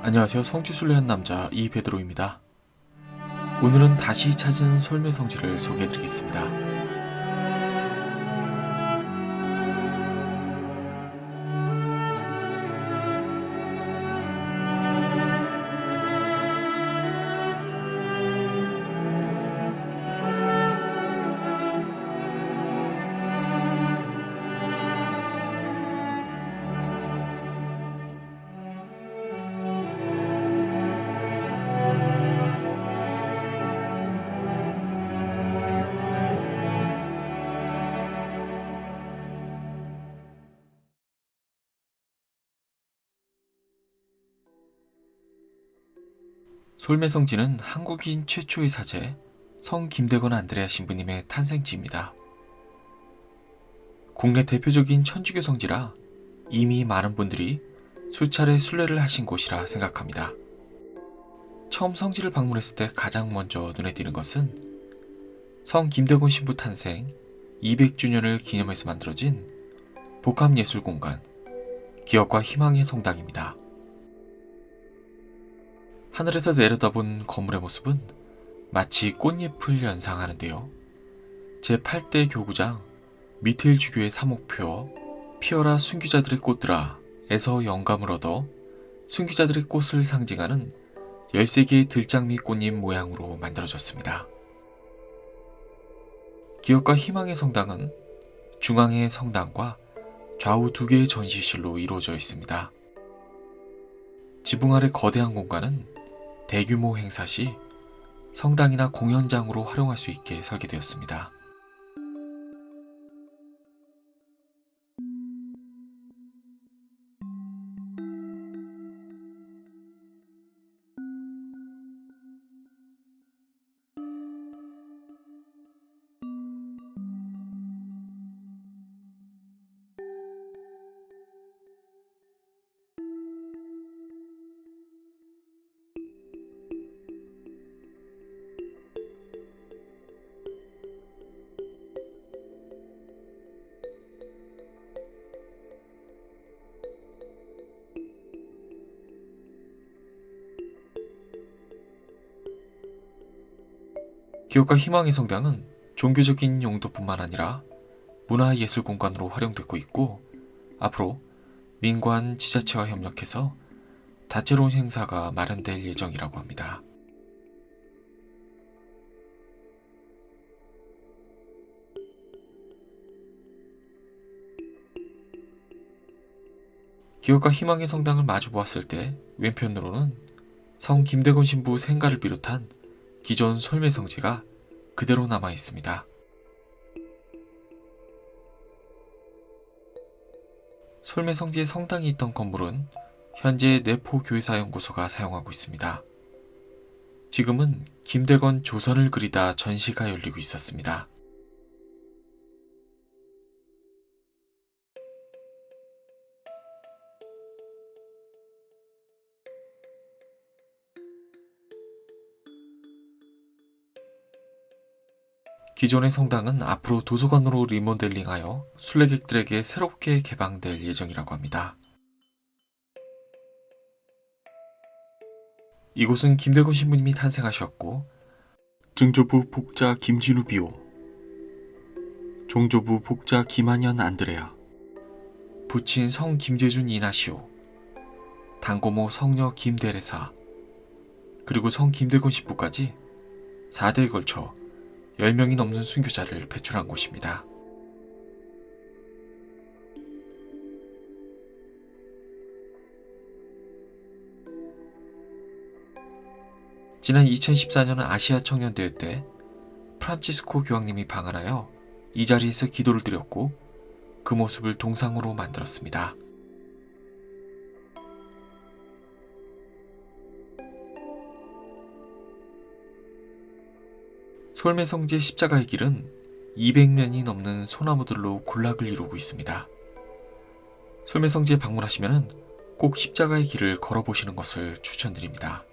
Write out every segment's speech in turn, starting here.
안녕하세요. 성지순례한 남자 이베드로입니다. 오늘은 다시 찾은 솔메 성지를 소개해드리겠습니다. 솔메 성지는 한국인 최초의 사제 성 김대건 안드레아 신부님의 탄생지입니다. 국내 대표적인 천주교 성지라 이미 많은 분들이 수차례 순례를 하신 곳이라 생각합니다. 처음 성지를 방문했을 때 가장 먼저 눈에 띄는 것은 성 김대곤 신부 탄생 200주년을 기념해서 만들어진 복합예술공간 기억과 희망의 성당입니다. 하늘에서 내려다본 건물의 모습은 마치 꽃잎을 연상하는데요. 제8대 교구장 미틀 주교의 사목표 피어라 순교자들의 꽃들아 에서 영감을 얻어 순교자들의 꽃을 상징하는 13개의 들장미 꽃잎 모양으로 만들어졌습니다. 기억과 희망의 성당은 중앙의 성당과 좌우 두 개의 전시실로 이루어져 있습니다. 지붕 아래 거대한 공간은 대규모 행사 시 성당이나 공연장으로 활용할 수 있게 설계되었습니다. 기업과 희망의 성당은 종교적인 용도뿐만 아니라 문화예술 공간으로 활용되고 있고 앞으로 민관 지자체와 협력해서 다채로운 행사가 마련될 예정이라고 합니다. 기업과 희망의 성당을 마주 보았을 때 왼편으로는 성 김대건 신부 생가를 비롯한 기존 솔메 성지가 그대로 남아 있습니다. 솔메 성지의 성당이 있던 건물은 현재 내포 교회사 연구소가 사용하고 있습니다. 지금은 김대건 조선을 그리다 전시가 열리고 있었습니다. 기존의 성당은 앞으로 도서관으로 리모델링하여 순례객들에게 새롭게 개방될 예정이라고 합니다. 이곳은 김대건 신부님이 탄생하셨고 증조부 복자 김진우 비오 종조부 복자 김한현 안드레아 부친 성 김재준 이나시오 당고모 성녀 김대레사 그리고 성 김대건 신부까지 4대에 걸쳐 10명이 넘는 순교자를 배출한 곳입니다. 지난 2014년 아시아 청년대회 때 프란치스코 교황님이 방한하여 이 자리에서 기도를 드렸고 그 모습을 동상으로 만들었습니다. 솔메성지의 십자가의 길은 200년이 넘는 소나무들로 군락을 이루고 있습니다. 솔메성지에 방문하시면 꼭 십자가의 길을 걸어보시는 것을 추천드립니다.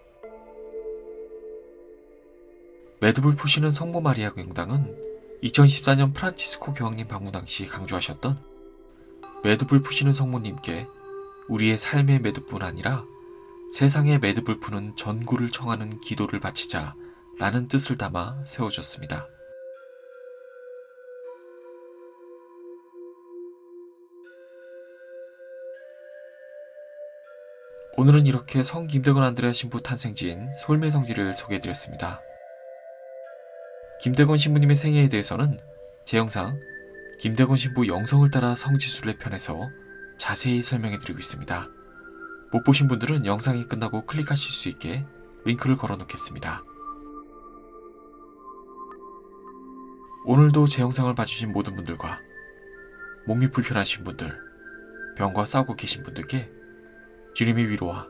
매듭을 푸시는 성모 마리아 경당은 2014년 프란치스코 교황님 방문 당시 강조하셨던 매듭을 푸시는 성모님께 우리의 삶의 매듭뿐 아니라 세상의 매듭을 푸는 전구를 청하는 기도를 바치자 라는 뜻을 담아 세워졌습니다. 오늘은 이렇게 성 김대건 안드레아 신부 탄생지인 솔매 성지를 소개해드렸습니다. 김대건 신부님의 생애에 대해서는 제 영상 김대건 신부 영성을 따라 성지순례 편에서 자세히 설명해드리고 있습니다. 못 보신 분들은 영상이 끝나고 클릭하실 수 있게 링크를 걸어 놓겠습니다. 오늘도 제 영상을 봐주신 모든 분들과 몸이 불편하신 분들, 병과 싸우고 계신 분들께 주님의 위로와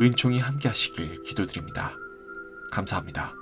은총이 함께 하시길 기도드립니다. 감사합니다.